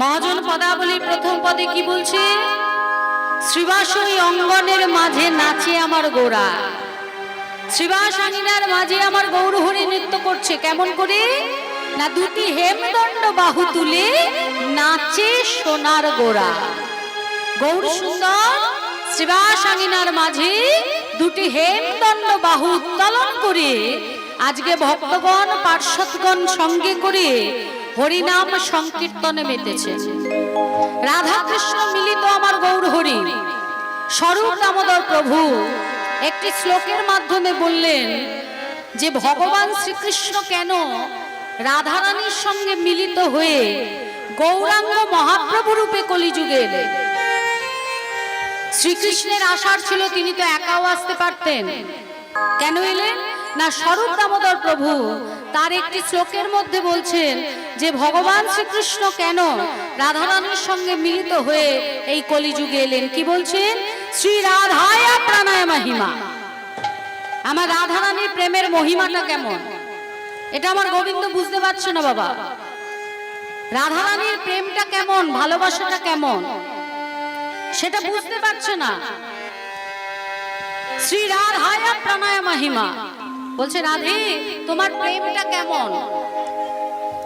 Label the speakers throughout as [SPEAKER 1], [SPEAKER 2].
[SPEAKER 1] মহাজন পদাবলীর প্রথম পদে কি বলছে? শ্রীবাসনী অঙ্গনের মাঝে নাচে আমার গোড়া শ্রীবাসানীনার মাঝে আমার গৌরহরি নৃত্য করছে, কেমন করে? না দুটি হেমদণ্ড বাহু তুলে নাচে সোনার গোড়া গৌর সুন্দর শ্রীবাসাঙ্গিনার মাঝে দুটি হেমদণ্ড বাহু উত্তোলন করে, আজকে ভক্তগণ পার্শ্বদগণ সঙ্গে করে হরিনাম সংকীর্তনে মেতেছে। রাধা কৃষ্ণ মিলিত আমার গৌর হরি। স্বরূপ দামোদর প্রভু, একটি শ্লোকের মাধ্যমে বললেন যে, ভগবান শ্রীকৃষ্ণ কেন রাধারানীর সঙ্গে মিলিত হয়ে গৌরাঙ্গ মহাপ্রভু রূপে কলিযুগে এলেন? শ্রীকৃষ্ণের আশার ছিল তিনি তো একাও আসতে পারতেন। কেন এলেন? না, স্বরূপ দামোদর প্রভু তার একটি শ্লোকের মধ্যে বলছেন যে, ভগবান শ্রীকৃষ্ণ কেন রাধারানীর সঙ্গে মিলিত হয়ে এই কলিযুগে এলেন? কি বলছেন? শ্রী রাধায় প্রাণায় মহিমা। আমার রাধারানীর প্রেমের মহিমাটা কেমন? এটা আমার গোবিন্দ বুঝতে পারছে না, বাবা। রাধারানীর প্রেমটা কেমন? ভালোবাসাটা কেমন? সেটা বুঝতে পারছে না। শ্রী রাধায়া প্রাণায় মহিমা। বলছে, রাধে, তোমার প্রেমটা কেমন?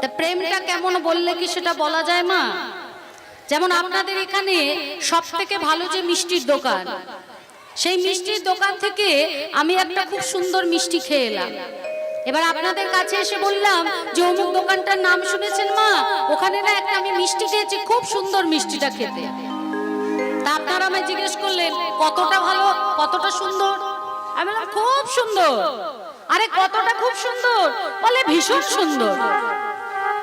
[SPEAKER 1] তা প্রেমটা কেমন বললে কি সেটা বলা যায় মা? যেমন আপনাদের এখানে সব থেকে ভালো যে মিষ্টির দোকান, সেই মিষ্টির দোকান থেকে আমি একটা খুব সুন্দর মিষ্টি খেয়ে এলাম। এবার আপনাদের কাছে এসে বললাম যে, অমুক দোকানটার নাম শুনেছেন মা? ওখানে না একটা আমি মিষ্টি খেয়েছি, খুব সুন্দর মিষ্টিটা খেতে। তা আপনারা আমায় জিজ্ঞেস করলেন, কতটা ভালো, কতটা সুন্দর? আমি খুব সুন্দর। আরে কতটা খুব সুন্দর। বলে ভীষণ সুন্দর।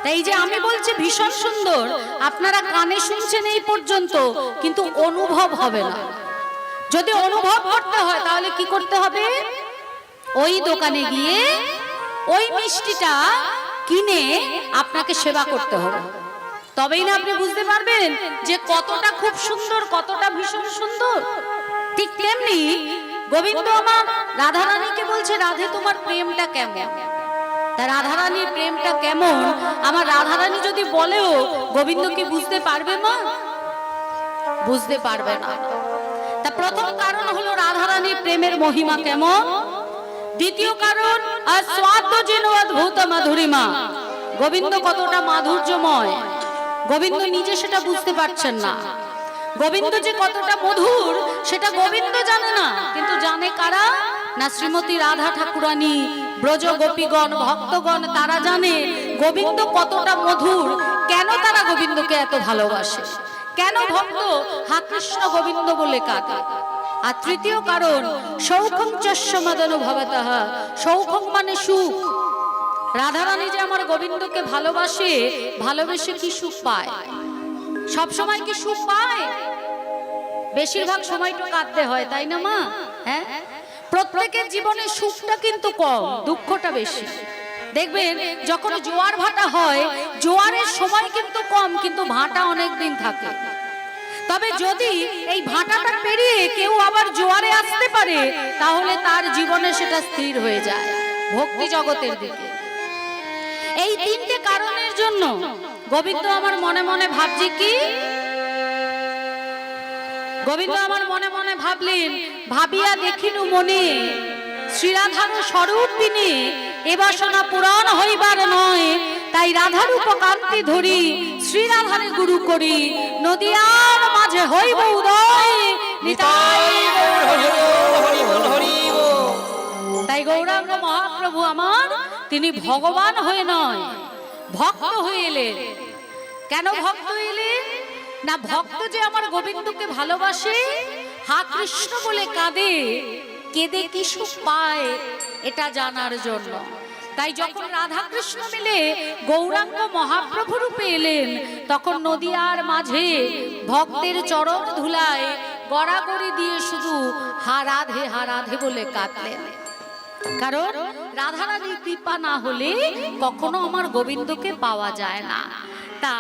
[SPEAKER 1] তাই যে আমি বলছি ভীষণ সুন্দর, আপনারা কানে শুনছেন এই পর্যন্ত, কিন্তু অনুভব হবে না। যদি অনুভব করতে হয়, তাহলে কি করতে হবে? ওই দোকানে গিয়ে ওই মিষ্টিটা কিনে আপনাকে সেবা করতে হবে। তবেই না আপনি বুঝতে পারবেন যে কতটা খুব সুন্দর, কতটা ভীষণ সুন্দর। ঠিক তেমনি গোবিন্দ আমার রাধারানীকে বলছে, রাধে, তোমার প্রেমটা কেমন? তা রাধারানীর প্রেমটা কেমন? আমার রাধারানী যদি বলেও গোবিন্দ কি বুঝতে পারবে মা? বুঝতে পারবে না। তা প্রথম কারণ হলো রাধারানীর প্রেমের মহিমা কেমন? দ্বিতীয় কারণ স্বাদ যেন অদ্ভুত মাধুরিমা গোবিন্দ কতটা মাধুর্যময়। গোবিন্দ নিজে সেটা বুঝতে পারছেন না। গোবিন্দ যে কতটা মধুর, সেটা গোবিন্দ জানে না। কিন্তু জানে কারা? না শ্রীমতী রাধা ঠাকুরানী, ব্রজ গোপীগণ, ভক্তগণ, তারা জানে গোবিন্দ কতটা মধুর। কেন তারা গোবিন্দকে এত ভালোবাসে? কেন ভক্ত হা কৃষ্ণ গোবিন্দ বলে কাঁদে? আর তৃতীয় কারণ সৌখং চস্য মদন ভবতঃ। সৌখং মানে সুখ। রাধারানী যে আমার গোবিন্দকে ভালোবাসে, ভালোবেসে কি সুখ পায়? সব সময় কি সুখ পায়? বেশিরভাগ সময়টা কাঁদতে হয়, তাই না মা? হ্যাঁ? প্রত্যেকের জীবনে সুখটা কিন্তু কম, দুঃখটা বেশি। দেখবেন, যখন জোয়ার ভাটা হয়, জোয়ারের সময় কিন্তু কম, কিন্তু ভাটা অনেক দিন থাকে। তবে যদি এই ভাটাটা পেরিয়ে কেউ আবার জোয়ারে আসতে পারে, তাহলে তার জীবনে সেটা স্থির হয়ে যায়, ভক্তি জগতের দিকে। এই তিনটে কারণের জন্য গোবিন্দ আমার মনে মনে ভাবছি কি? গোবিন্দ আমার মনে মনে ভাবলেন, ভাবিয়া দেখিনু মনে, শ্রীরাধার স্বরূপ তিনি এ বাসনা পুরাণ হইবার নয়। তাই রাধার উপকান্তি ধরি, শ্রীরাধারে গুরু করি। নদিয়ার মাঝে হইব উদয় তাই গৌরাঙ্গ মহাপ্রভু আমার, তিনি ভগবান হয়ে নয়। ভক্ত হয়ে এলেন কেন ভক্ত এলেন না, ভক্ত যে আমার গোবিন্দকে ভালোবাসে, হা কৃষ্ণ বলে কাঁদে, কেঁদে কি সুখ পায় এটা জানার জন্য। তাই যখন রাধা কৃষ্ণ মিলে গৌরাঙ্গ মহাপ্রভু রূপে এলেন, তখন নদিয়ার মাঝে ভক্তের চরণ ধুলায় গড়াগড়ি দিয়ে শুধু হা রাধে হা রাধে বলে কাঁদলেন। কারণ রাধারানীর কৃপা না হলে কখনো আমার গোবিন্দকে পাওয়া যায় না। তা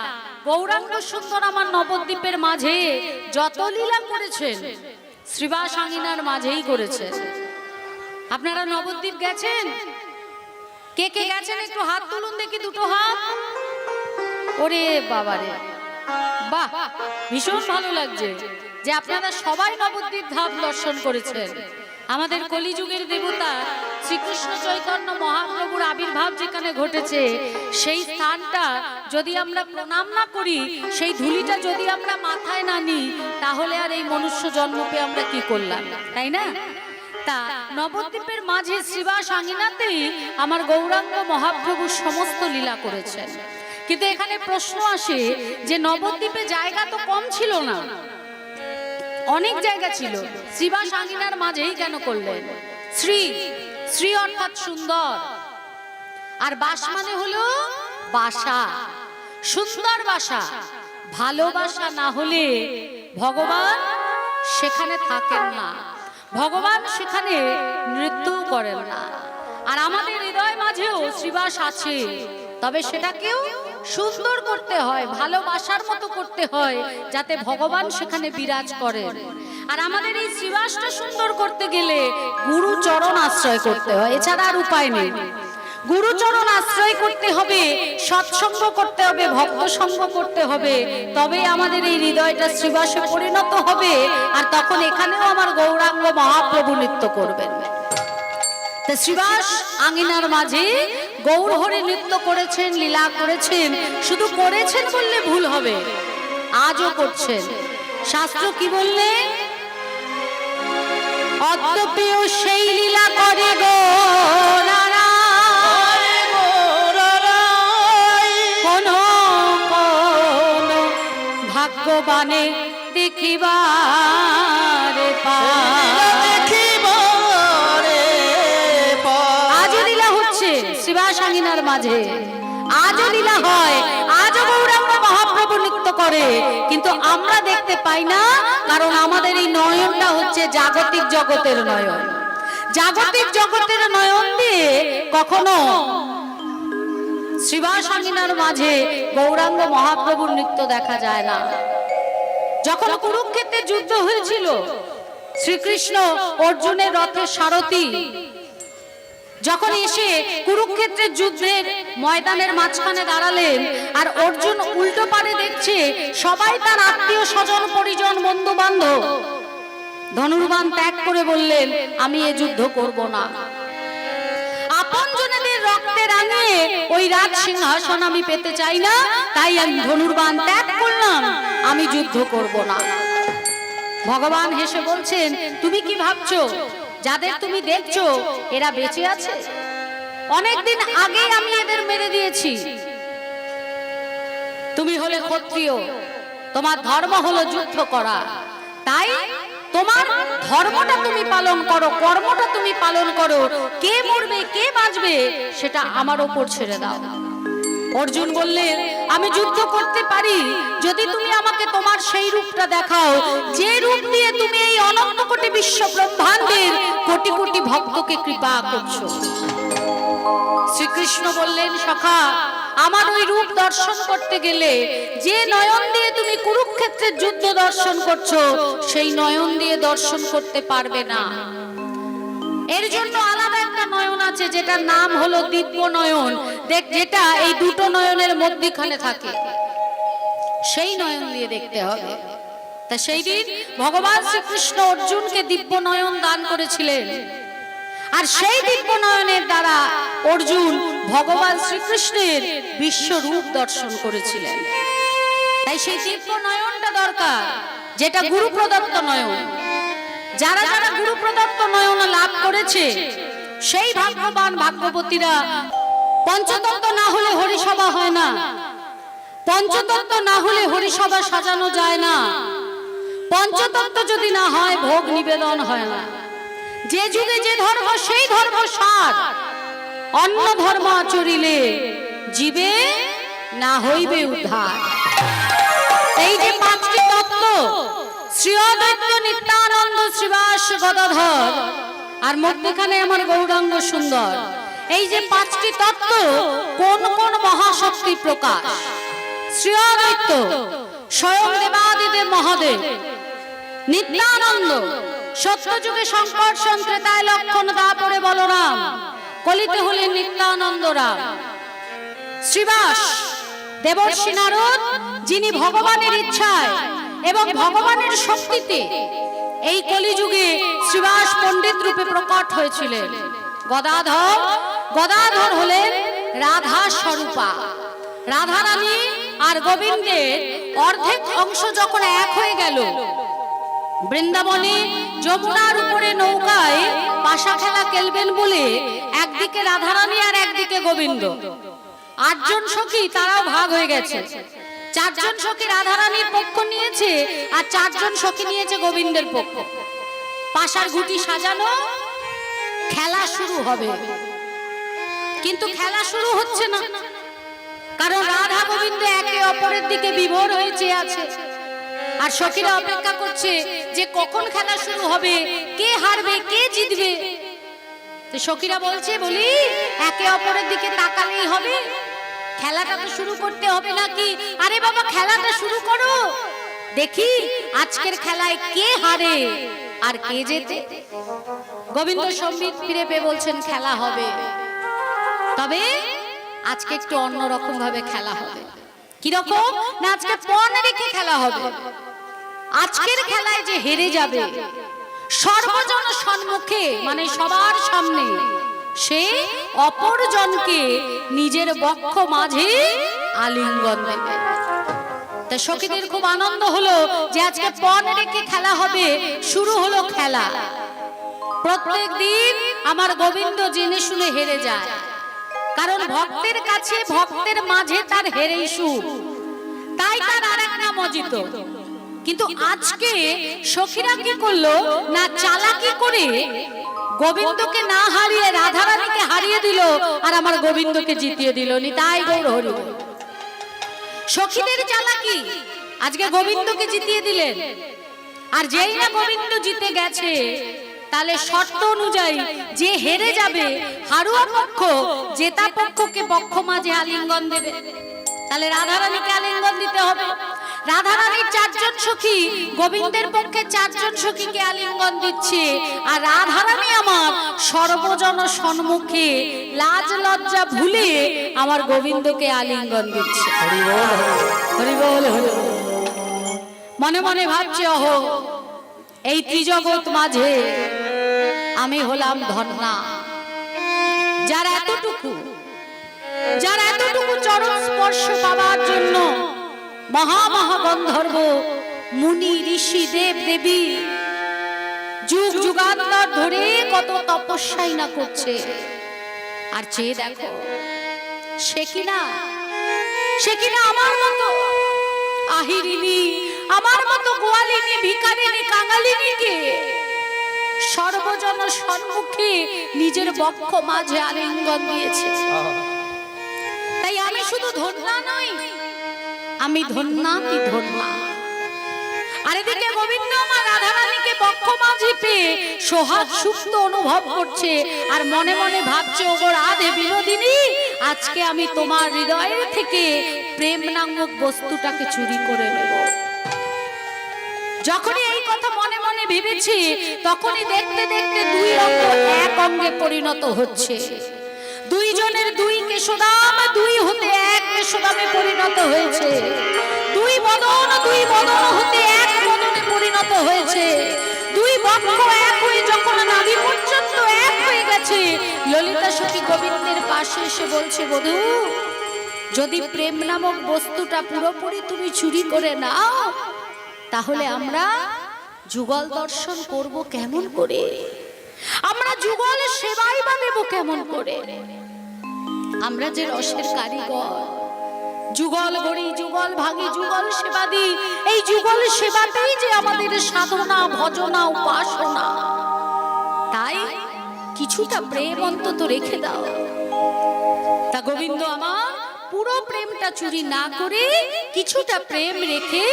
[SPEAKER 1] গৌরাঙ্গ সুন্দর আমার নবদ্বীপের মাঝে যত লীলা করেছেন শ্রীবাস আঙিনার মাঝেই করেছেন। আপনারা নবদ্বীপ গেছেন? কে কে গেছেন? একটু হাত তুলুন দেখি দুটো হাত। ওরে বাবারে। বাহ, ভীষণ ভালো লাগছে যে আপনারা সবাই নবদ্বীপ ধাম দর্শন করেছেন। আমাদের কলিযুগের দেবতা শ্রীকৃষ্ণ চৈতন্য মহাপ্রভুর আবির্ভাব যেখানে ঘটেছে, সেই স্থানটা যদি আমরা প্রণাম না করি, সেই ধুলিটা যদি আমরা মাথায় না নিই, তাহলে আর এই মনুষ্য জন্ম পেয়ে আমরা কি করলাম? তাই না? তা নবদ্বীপের মাঝে শ্রীবাস আঙিনাতেই আমার গৌরাঙ্গ মহাপ্রভু সমস্ত লীলা করেছেন। কিন্তু এখানে প্রশ্ন আসে যে নবদ্বীপে জায়গা তো কম ছিল না। অনেক জায়গা ছিল। শ্রীবাস আঙিনার মাঝেই কেন করলেন? শ্রী শ্রী অর্থাৎ সুন্দর। আর বাস মানে হলো বাসা। সুন্দর বাসা। ভালোবাসা না হলে ভগবান সেখানে থাকেন না। ভগবান সেখানে নৃত্যও করেন না। আর আমাদের হৃদয় মাঝেও শ্রীবাস আছে। তবে সেটাকেও সুন্দর করতে হয়, ভালোবাসার মতো করতে হয়, যাতে ভগবান সেখানে বিরাজ করেন। আর আমাদের এই শ্রীবাসটা সুন্দর করতে গেলে গুরু চরণ আশ্রয় করতে হয়। এছাড়া আর উপায় নেই। গুরুচরণ আশ্রয় করতে হবে, সৎসঙ্গ করতে হবে ভক্ত সঙ্গ করতে হবে, তবেই আমাদের এই হৃদয়টা শ্রীবাসে পরিণত হবে আর তখন এখানেও আমার গৌরাঙ্গ মহাপ্রভু নৃত্য করবেন। শ্রীবাস আঙিনার মাঝে গৌরহরে নৃত্য করেছেন, লীলা করেছেন, শুধু করেছেন বললে ভুল হবে। আজও করছেন। শাস্ত্র কি বললেন অদ্যপেও সেই লীলা করে গো কোন ভাগ্যবানে দেখিবার আজও লীলা হচ্ছে শিবাসাঙ্গিনার মাঝে। আজও লীলা হয় নৃত্য করে। কিন্তু আমরা দেখতে পাই না, কারণ আমাদের এই নয়নটা হচ্ছে জাগতিক জগতের নয়ন। জাগতিক জগতের নয়ন দিয়ে কখনো শিবাসাঙ্গিনার মাঝে গৌরাঙ্গ মহাপ্রভুর নৃত্য দেখা যায় না। যখন কুরুক্ষেত্রে যুদ্ধ হয়েছিল, শ্রীকৃষ্ণ অর্জুনের রথের সারথী যখন এসে কুরুক্ষেত্রের যুদ্ধের ময়দানের মাঝখানে দাঁড়ালেন আর অর্জুন উল্টো পারে দেখছে সবাই তার আত্মীয় স্বজন পরিজন বন্ধু বান্ধব ধনুর্বান ত্যাগ করে বললেন আমি এ যুদ্ধ করব না। রক্তে রাঙিয়ে ওই রাজ সিংহাসন আমি পেতে চাই না তাই আমি ধনুর্বান ত্যাগ করলাম আমি যুদ্ধ করব না। ভগবান হেসে বলছেন তুমি কি ভাবছ? যাদের তুমি দেখছ এরা বেঁচে আছে। অনেকদিন আগে আমি এদের মেরে দিয়েছি। তুমি হলে ক্ষত্রিয়। তোমার ধর্ম হলো যুদ্ধ করা। তাই তোমার ধর্মটা তুমি পালন করো কর্মটা তুমি পালন করো। কে মরবে কে বাঁচবে সেটা আমার ওপর ছেড়ে দাও। অর্জুন বললেন আমি যুদ্ধ করতে পারি। যদি তুমি আমাকে তোমার সেই রূপটা দেখাও, যে রূপ দিয়ে তুমি এই অনন্ত কোটি বিশ্ব ব্রহ্মাণ্ডের কোটি কোটি ভক্তকে কৃপা করছ। শ্রীকৃষ্ণ বললেন, সখা, আমার ওই রূপ দর্শন করতে গেলে যে নয়ন দিয়ে তুমি কুরুক্ষেত্রের যুদ্ধ দর্শন করছ, সেই নয়ন দিয়ে দর্শন করতে পারবে না। এর জন্য আছে, যেটার নাম হলো দিব্য নয়ন দেখ, যেটা এই দুটো নয়নের মধ্যখানে থাকে। সেই নয়ন দিয়ে দেখতে হবে। তা সেই দিন ভগবান শ্রীকৃষ্ণ অর্জুনকে দিব্য নয়ন দান করেছিলেন। আর সেই দিব্য নয়নের দ্বারা অর্জুন ভগবান শ্রীকৃষ্ণের বিশ্বরূপ দর্শন করেছিলেন। তাই সেই দিব্য নয়নটা দরকার, যেটা গুরু প্রদত্ত নয়ন। যারা যারা গুরু প্রদত্ত নয়ন লাভ করেছে সেই ভাগ্যবান ভাগ্যবতীরা পঞ্চতত্ত্ব না হলে হরিসভা হয় না। পঞ্চতত্ত্ব না হলে হরিসভা সাজানো যায় না। পঞ্চতত্ত্ব যদি না হয়, ভোগ নিবেদন হয় না। যে যুগে যে ধর্ম, সেই ধর্ম সার। অন্য ধর্ম আচরিলে জীবে না হইবে উদ্ধার। এই যে পাঁচটি তত্ত্ব শ্রী অদ্বৈত নিত্যানন্দ শ্রীবাস গদাধর আর মধ্যখানে আমার গৌরাঙ্গ সুন্দর। এই যে পাঁচটি তত্ত্ব, কোন কোন মহাশক্তি প্রকাশ? শ্রী স্বয়ং দেবাদিদেব মহাদেব, নিত্যানন্দ, সত্যযুগে সংকর্ষণ ত্রেতায় লক্ষণ দাপরে বলরাম, কলিতে হলেন নিত্যানন্দ রাম। শ্রীবাস, দেবর্ষী নারদ, যিনি ভগবানের ইচ্ছায় এবং ভগবানের শক্তিতে এই কলিযুগে শ্রীবাস পণ্ডিত রূপে প্রকট হয়েছিলেন। গদাধর গদাধর হলেন রাধা স্বরূপা। রাধা রানী আর গোবিন্দের অর্ধেক অংশ যখন এক হয়ে গেল, বৃন্দাবনে যমুনার উপরে নৌকায় পাশা খেলা খেলবেন বলে একদিকে রাধারানী আর একদিকে গোবিন্দ। আটজন সখী তারাও ভাগ হয়ে গেছে। চারজন সখী রাধারানীর পক্ষ নিয়েছে আর চারজন সখী নিয়েছে গোবিন্দের পক্ষ। পাশার গুটি সাজানো, খেলা শুরু হবে। কিন্তু খেলা শুরু হচ্ছে না। কারণ রাধা গোবিন্দ একে অপরের দিকে বিভোর হয়ে চেয়ে আছে। আর সখীরা অপেক্ষা করছে যে কখন খেলা শুরু হবে, কে হারবে, কে জিতবে। সখীরা বলছে, বলি, একে অপরের দিকে তাকালেই হবে। খেলাটা তো শুরু করতে হবে নাকি? আরে বাবা, খেলাটা শুরু করো। দেখি আজকের খেলায় কে হারে আর কে জেতে। গোবিন্দ সম্বিত ফিরে পেয়ে বলছেন, খেলা হবে। তবে আজকে একটু অন্যরকম ভাবে খেলা হবে। কীরকম? না, আজকে পণ রেখে খেলা হবে। আজকের খেলায় যে হেরে যাবে, সর্বজন সম্মুখে মানে সবার সামনে সে অপরজনকে নিজের বক্ষ মাঝে আলিঙ্গন দেবে। তা সখীদের খুব আনন্দ হলো যে আজকে পণ রেখে খেলা হবে, শুরু হলো খেলা। প্রত্যেক দিন আমার গোবিন্দ জেনে শুনে হেরে যায়। কারণ ভক্তের কাছে ভক্তের মাঝে তার হেরেই সুর তাই তার আর এক নাম অজিত কিন্তু আজকে সখীরা কি করল? না চালাকি করে গোবিন্দকে না হারিয়ে রাধারানীকে হারিয়ে দিল আর আমার গোবিন্দকে জিতিয়ে দিল নি তাই গৌর হরি সখীদের চালাকি। আজকে গোবিন্দকে জিতিয়ে দিলেন। আর যেই না গোবিন্দ জিতে গেছে তাহলে শর্ত অনুযায়ী যে হেরে যাবে হারুয়া পক্ষ জেতা পক্ষকে পক্ষ মাঝে আলিঙ্গন দেবে। তাহলে রাধারানীকে আলিঙ্গন দিতে হবে। রাধারানীর চারজন সখী গোবিন্দের পক্ষে চারজন সখীকে আলিঙ্গন দিচ্ছে। আর রাধারানী আমার সর্বজন সম্মুখে লাজ লজ্জা ভুলে আমার গোবিন্দকে আলিঙ্গন দিচ্ছে। মনে মনে ভাবছে অহ এই ত্রিজগৎ মাঝে আমি হলাম ধন্যা। যার এতটুকু যার এতটুকু চরণ স্পর্শ পাওয়ার জন্য মহা মহা গন্ধর্ব মুনি ঋষি দেব দেবী। যুগ যুগান্তর ধরে কত তপস্যাই না করছে। আর চেয়ে দেখো, সে কিনা সে কিনা আমার মতো। আহিরিনী আমার মতো গোয়ালিনী ভিকারিনী কাঙালিনীকে সর্বজন সম্মুখে নিজের বক্ষ মাঝে আলিঙ্গন দিয়েছে। তাই আমি শুধু ধন্যা নই আমি ধন্যাতি ধন্যা আর এদিকে গোবিন্দ মা রাধারানীকে বক্ষ মাঝে পেয়ে সোহাগ সুপ্ত অনুভব করছে। আর মনে মনে ভাবছে ওগো রাধে বিনোদিনী আজকে আমি তোমার হৃদয়ের থেকে প্রেম নামক বস্তুটাকে চুরি করে নেব। যখনই এই কথা মনে মনে ভেবেছি তখনই দেখতে দেখতে দুই অঙ্গ এক অঙ্গে পরিণত হচ্ছে। দুইজনের দুই কেশদাম দুই হতে এক কেশদামে পরিণত হয়েছে। দুই বদন দুই বদন হতে এক বদনে পরিণত হয়েছে। দুই বক্ষ এক হয়ে যখন নাভি পর্যন্ত এক হয়ে গেছে, ললিতা সখী গোবিন্দের পাশে এসে বলছে, বধূ, যদি প্রেম নামক বস্তুটা পুরোপুরি তুমি চুরি করে নাও, তাহলে আমরা যুগল দর্শন করব কেমন করে? আমরা যুগল সেবাই বা দেব কেমন করে? আমরা যে রসের কারিগর যুগল গড়ি, যুগল ভাঙি, যুগল সেবা দিই। এই যুগল সেবাতেই যে আমাদের সাধনা, ভজনা, উপাসনা। তাই কিছুটা প্রেম অন্তত রেখে দাও। তা গোবিন্দ আমার, পুরো প্রেমটা চুরি না করে কিছুটা প্রেম রেখে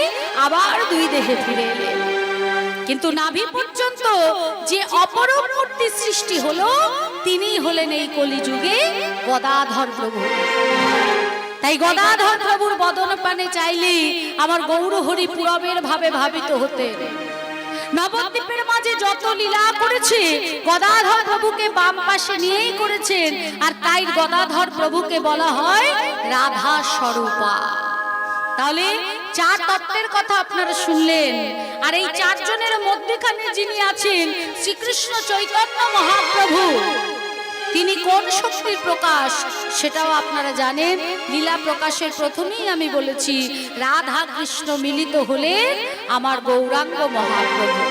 [SPEAKER 1] আবার দুই দেহে ফিরে এলেন কিন্তু নাভি পর্যন্ত যে অপরূপ মূর্তি সৃষ্টি হলো তিনি হলেন এই কলিযুগে গদাধর প্রভু। তাই গদাধর প্রভুর বদন পানে চাইলে আমার গৌর হরি পুরবের ভাবে ভাবিত হতে। নবদ্বীপের মাঝে যত লীলা করেছে, গদাধর প্রভুকে বাম পাশে নিয়েই করেছেন। আর তাই গদাধর প্রভুকে বলা হয় রাধা স্বরূপা। তাহলে চার তত্ত্বের কথা আপনারা শুনলেন। আর এই চারজনের মধ্যেখানে যিনি আছেন, শ্রীকৃষ্ণ চৈতন্য মহাপ্রভু। তিনি কোন শক্তির প্রকাশ? সেটাও আপনারা জানেন। লীলা প্রকাশের প্রথমেই আমি বলেছি, রাধা কৃষ্ণ মিলিত হলে আমার গৌরাঙ্গ মহাপ্রভু।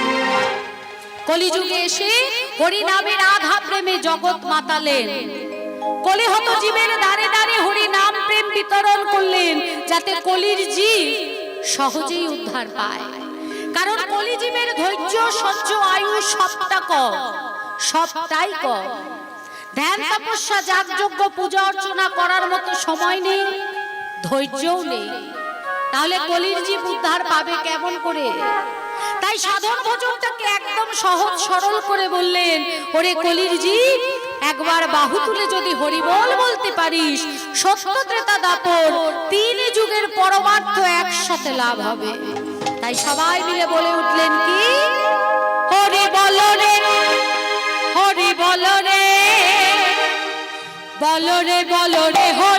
[SPEAKER 1] কলিযুগে এসে হরিনামে রাধা প্রেমে জগৎ মাতালেন। কলিহত জীবের দাঁড়ে দাঁড়ে হরি নাম প্রেম বিতরণ করলেন, যাতে কলির জীব সহজেই উদ্ধার পায়। কারণ কলিজীবের ধৈর্য, সহ্য, আয়ু সবটা কম সবটাই কম ধ্যান তপস্যা, যাগযজ্ঞ, পূজা অর্চনা করার মতো সময় নেই, ধৈর্যও নেই। তাহলে কলির উদ্ধার পাবে কেমন করে? তাই সাধন ভোজনটাকে একদম সহজ সরল করে বললেন, ওরে কলির একবার বাহু তুলে যদি হরিবল বলতে পারিস, সত্য ত্রেতা দাপর তিন যুগের পরমার্থ একসাথে লাভ হবে। তাই সবাই মিলে বলে উঠলেন কি? হরি বল রে হরি বল রে বল রে বল রে হরি